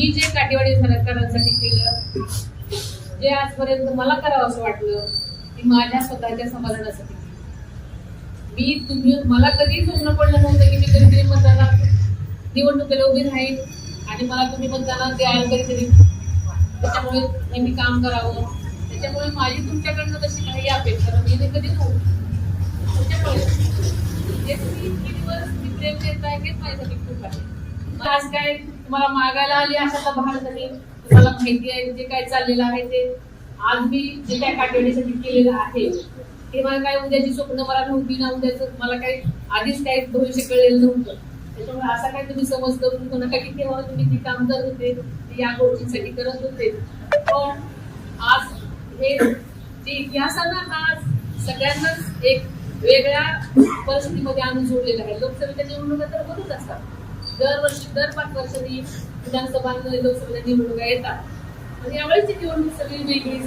मी जे काटेवाडी सरकारांसाठी केलं जे आजपर्यंत मला करावं असं वाटलं की माझ्या स्वतःच्या समाधानासाठी मी तुम्ही मला कधी स्वप्न पडलं नव्हतं की मी कधीतरी मतदानात निवडणुकीला उभी राहील आणि मला तुम्ही मतदानात द्याल कधीतरी. त्याच्यामुळे मी काम करावं. त्याच्यामुळे माझी तुमच्याकडनं तशी काही अपेक्षा मी मी कधी नव्हती त्याच्यामुळे जे तुम्ही दिवस मी प्रेम आहे हेच माझ्यासाठी खूप आहे. आज काय तुम्हाला मागायला आली अशा झाली तुम्हाला माहिती आहे जे काय चाललेलं आहे ते. आज मी जे काय काठवडीसाठी केलेलं आहे ते मला काय उद्याची स्वप्न मला नव्हती ना उद्याचं मला काही आधीच काही भविष्य कळलेलं नव्हतं. त्याच्यामुळे असा काय तुम्ही समज करून घेऊ नका की तेव्हा तुम्ही ती काम करत होते या गोष्टींसाठी करत होते. पण आज हे जे इतिहास आहे ना हा सगळ्यांनाच एक वेगळ्या परिस्थितीमध्ये आणून जोडलेला आहे. लोकसभेच्या निवडणुका तर होतच असतात. दरवर्षी दर पाच वर्षांनी विधानसभा लोकसभा निवडणुका येतात. आणि यावेळेची निवडणूक सगळी वेगळीच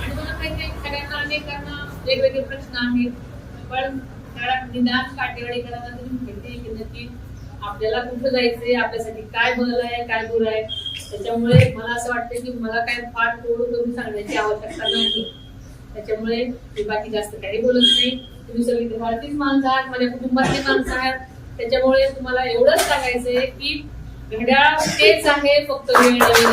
आणि मला काही काही सगळ्यांना अनेकांना वेगवेगळे प्रश्न आहेत. पण निदान काटेवाडीकरांना तरी माहिती आहे की नक्की आपल्याला कुठं जायचंय आपल्यासाठी काय बल आहे काय दूर आहे? त्याच्यामुळे मला असं वाटतं की मला काय फार तोड करून सांगण्याची आवश्यकता नाही. त्याच्यामुळे मी बाकी जास्त काही बोलत नाही. तुम्ही सगळी भारतीय माणसं आहात माझ्या कुटुंबातले माणसं आहात. त्याच्यामुळे तुम्हाला एवढंच सांगायचंय की घड्याळ तेच आहे फक्त वेळ नवीन